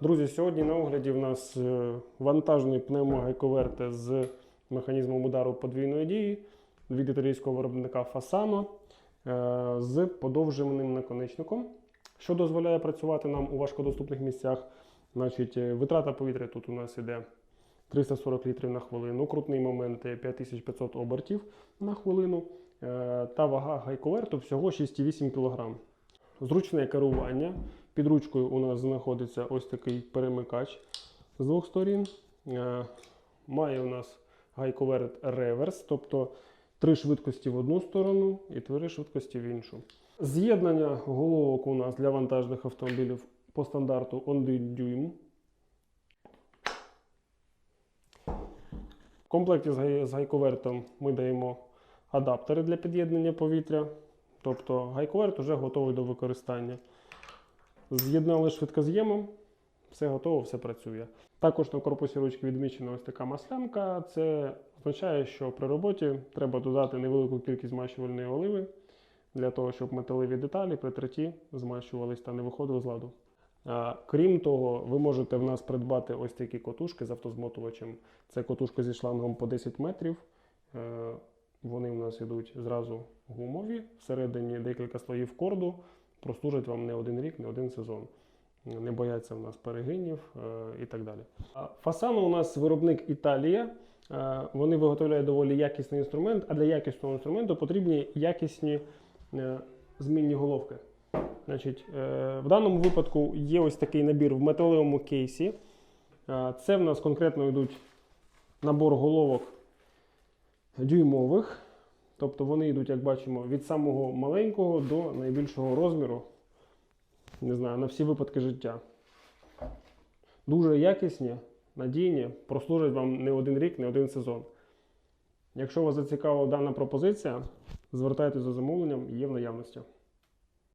Друзі, сьогодні на огляді в нас е, вантажний пневмогайковерт з механізмом удару подвійної дії від італійського виробника Fasano е, з подовженим наконечником, що дозволяє працювати нам у важкодоступних місцях. Значить, е, витрата повітря тут у нас іде 340 літрів на хвилину, крутний момент е, 5500 обертів на хвилину та вага гайковерту всього 6,8 кг. Зручне керування. Під ручкою у нас знаходиться ось такий перемикач з двох сторін. Е, Має у нас гайковерт реверс, тобто три швидкості в одну сторону і три швидкості в іншу. З'єднання головок у нас для вантажних автомобілів по стандарту 1 дюйм. В комплекті з гайковертом ми даємо адаптери для під'єднання повітря. Тобто гайковерт вже готовий до використання. З'єднали швидкоз'ємом, все готово, все працює. Також на корпусі ручки відмічена ось така маслянка. Це означає, що при роботі треба додати невелику кількість змащувальної оливи для того, щоб металеві деталі при третті змащувались та не виходили з ладу. Крім того, ви можете в нас придбати ось такі котушки з автозмотувачем. Це котушка зі шлангом по 10 метрів. Е, Вони в нас йдуть зразу гумові, всередині декілька слоїв корду, прослужать вам не один рік, не один сезон. Не бояться в нас перегинів е, і так далі. А Фасано у нас виробник Італія. Е, Вони виготовляють доволі якісний інструмент, а для якісного інструменту потрібні якісні е, змінні головки. Значить, в даному випадку є ось такий набір в металевому кейсі. Це в нас конкретно йдуть набор головок дюймових. Тобто вони йдуть, як бачимо, від самого маленького до найбільшого розміру. Не знаю, на всі випадки життя. Дуже якісні, надійні, прослужать вам не один рік, не один сезон. Якщо вас зацікавила дана пропозиція, звертайтеся за замовленням, є в наявності.